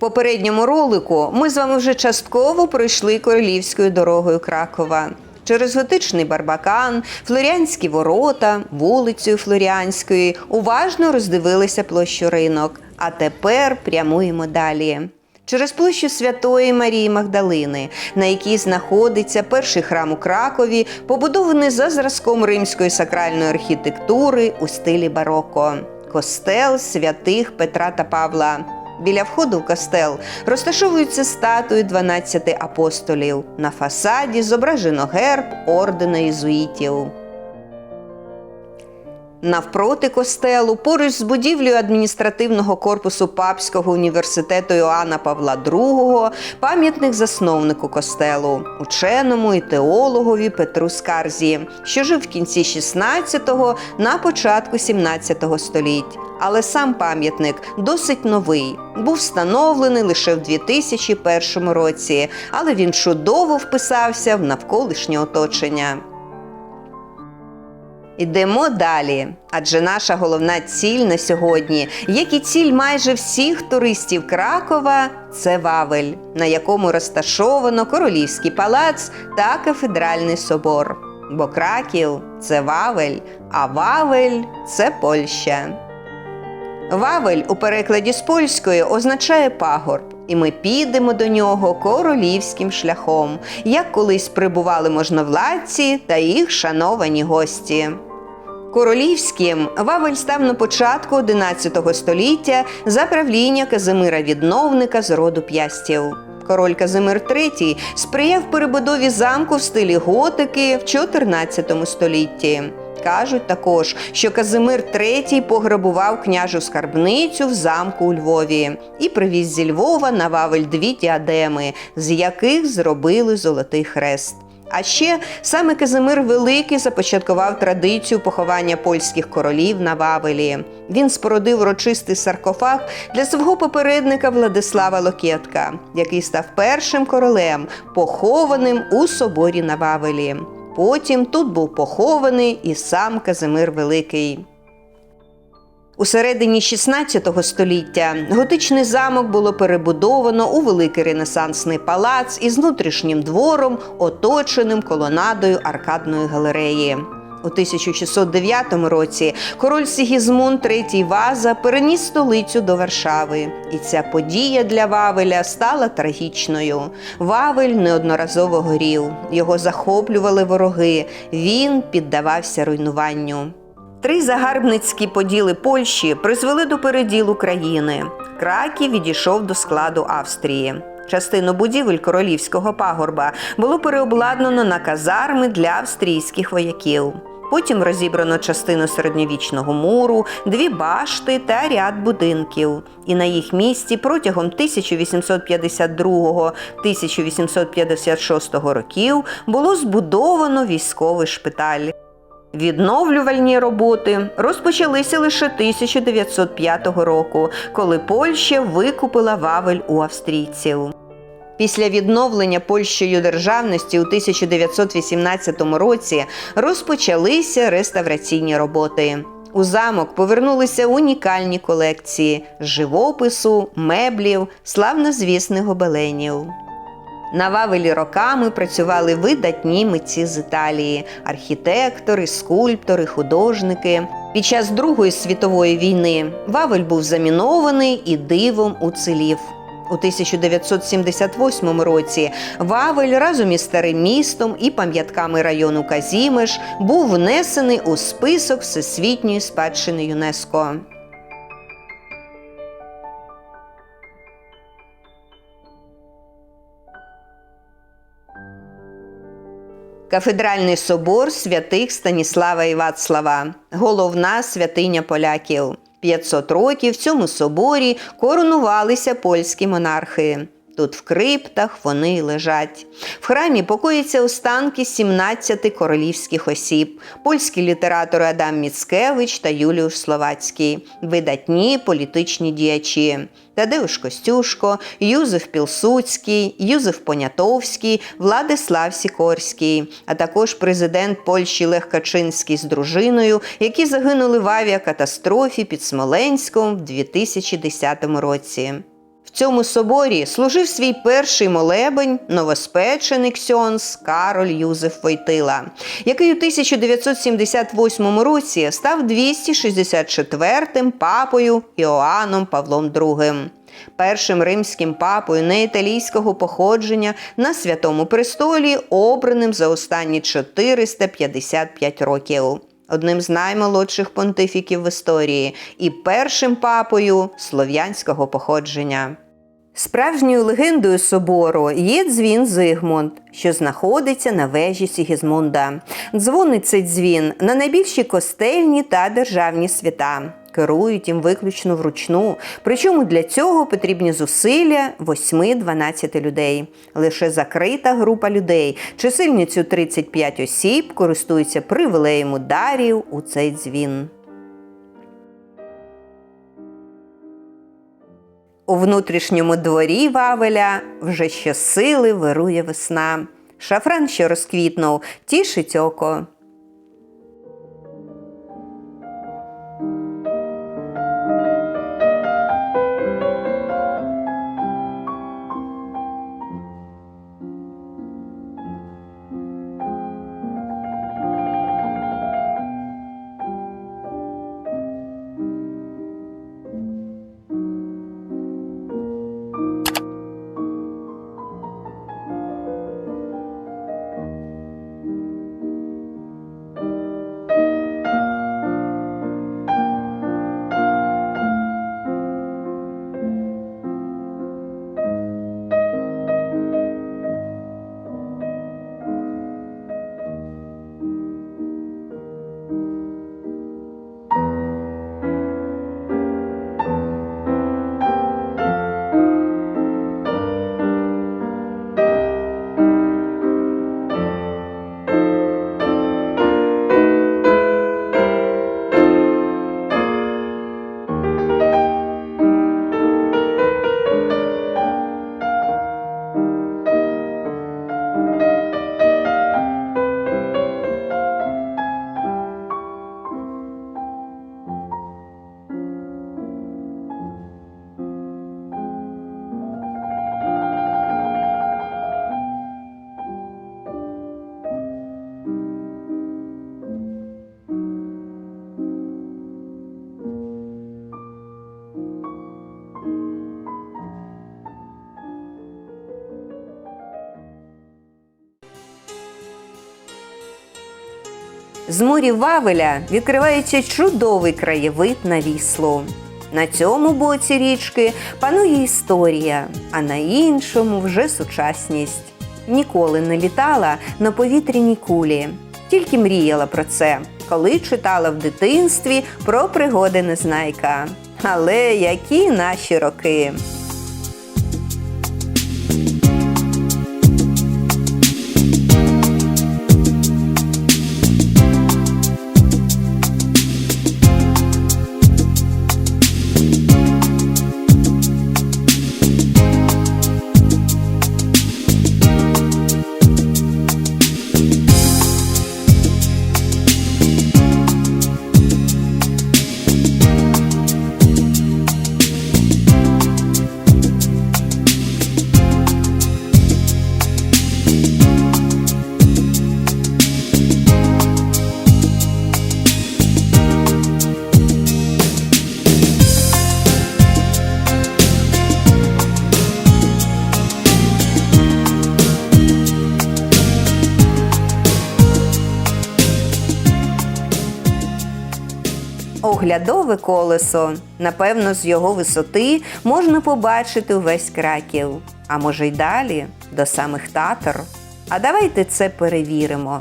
попередньому ролику ми з вами вже частково пройшли королівською дорогою Кракова. Через готичний барбакан, Флоріанські ворота, вулицею Флоріанської уважно роздивилися площу ринок. А тепер прямуємо далі. Через площу Святої Марії Магдалини, на якій знаходиться перший храм у Кракові, побудований за зразком римської сакральної архітектури у стилі бароко. Костел святих Петра та Павла. Біля входу в костел розташовуються статуї 12 апостолів. На фасаді зображено герб ордена єзуїтів. Навпроти костелу, поруч з будівлею адміністративного корпусу Папського університету Іоанна Павла II, пам'ятник засновнику костелу, ученому і теологові Петру Скарзі, що жив в кінці 16-го, на початку 17-го століть. Але сам пам'ятник досить новий. Був встановлений лише в 2001 році, але він чудово вписався в навколишнє оточення. Ідемо далі, адже наша головна ціль на сьогодні, як і ціль майже всіх туристів Кракова, це Вавель, на якому розташовано Королівський палац та кафедральний собор. Бо Краків це Вавель, а Вавель це Польща. Вавель у перекладі з польської означає пагорб, і ми підемо до нього королівським шляхом, як колись прибували можновладці та їх шановані гості. Королівським Вавель став на початку XI століття за правління Казимира Відновника з роду п'ястів. Король Казимир III сприяв перебудові замку в стилі готики в XIV столітті. Кажуть також, що Казимир III пограбував княжу скарбницю в замку у Львові і привіз зі Львова на Вавель дві діадеми, з яких зробили золотий хрест. А ще саме Казимир Великий започаткував традицію поховання польських королів на Вавелі. Він спорудив урочистий саркофаг для свого попередника Владислава Локєтка, який став першим королем, похованим у соборі на Вавелі. Потім тут був похований і сам Казимир Великий. У середині 16 століття готичний замок було перебудовано у великий ренесансний палац із внутрішнім двором, оточеним колонадою аркадної галереї. У 1609 році король Сігізмунд III Ваза переніс столицю до Варшави, і ця подія для Вавеля стала трагічною. Вавель неодноразово горів, його захоплювали вороги. Він піддавався руйнуванню. Три загарбницькі поділи Польщі призвели до переділу країни. Краків відійшов до складу Австрії. Частину будівель королівського пагорба було переобладнано на казарми для австрійських вояків. Потім розібрано частину середньовічного муру, дві башти та ряд будинків. І на їх місці протягом 1852-1856 років було збудовано військовий шпиталь. Відновлювальні роботи розпочалися лише 1905 року, коли Польща викупила Вавель у австрійців. Після відновлення Польщею державності у 1918 році розпочалися реставраційні роботи. У замок повернулися унікальні колекції живопису, меблів, славнозвісних гобеленів. На Вавелі роками працювали видатні митці з Італії, архітектори, скульптори, художники. Під час Другої світової війни Вавель був замінований і дивом уцілів. У 1978 році Вавель разом із старим містом і пам'ятками району Казімеш був внесений у список Всесвітньої спадщини ЮНЕСКО. Кафедральний собор святих Станіслава і Вацлава, головна святиня поляків. 500 років в цьому соборі коронувалися польські монархи. Тут в криптах вони лежать. В храмі покоїться останки 17 королівських осіб, польські літератори Адам Міцкевич та Юліуш Словацький, видатні політичні діячі. Тадеуш Костюшко, Юзеф Пілсуцький, Юзеф Понятовський, Владислав Сікорський, а також президент Польщі Лех Качинський з дружиною, які загинули в авіакатастрофі під Смоленськом в 2010 році. В цьому соборі служив свій перший молебень новоспечений ксьонс Кароль Юзеф Войтила, який у 1978 році став 264-м папою Іоанном Павлом II. Першим римським папою неіталійського походження на святому престолі, обраним за останні 455 років одним з наймолодших понтифіків в історії і першим папою слов'янського походження. Справжньою легендою собору є дзвін Зигмунд, що знаходиться на вежі Сігізмунда. Дзвонить цей дзвін на найбільші костельні та державні свята. Керують їм виключно вручну, причому для цього потрібні зусилля 8-12 людей. Лише закрита група людей, чисельністю 35 осіб, користується привілеєм ударів у цей дзвін. У внутрішньому дворі Вавеля вже щосили вирує весна. Шафран, що розквітнув, тішить око. З морів Вавеля відкривається чудовий краєвид на віслу. На цьому боці річки панує історія, а на іншому вже сучасність. Ніколи не літала на повітряній кулі, тільки мріяла про це, коли читала в дитинстві про пригоди Незнайка. Але які наші роки! Оглядове колесо. Напевно, з його висоти можна побачити увесь краків, а може й далі, до самих татар. А давайте це перевіримо.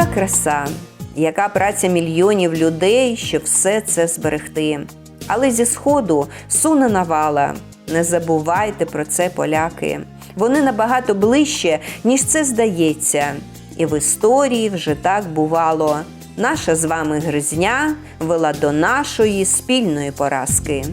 Яка краса, яка праця мільйонів людей, щоб все це зберегти. Але зі сходу суне навала. Не забувайте про це, поляки. Вони набагато ближче, ніж це здається. І в історії вже так бувало. Наша з вами гризня вела до нашої спільної поразки.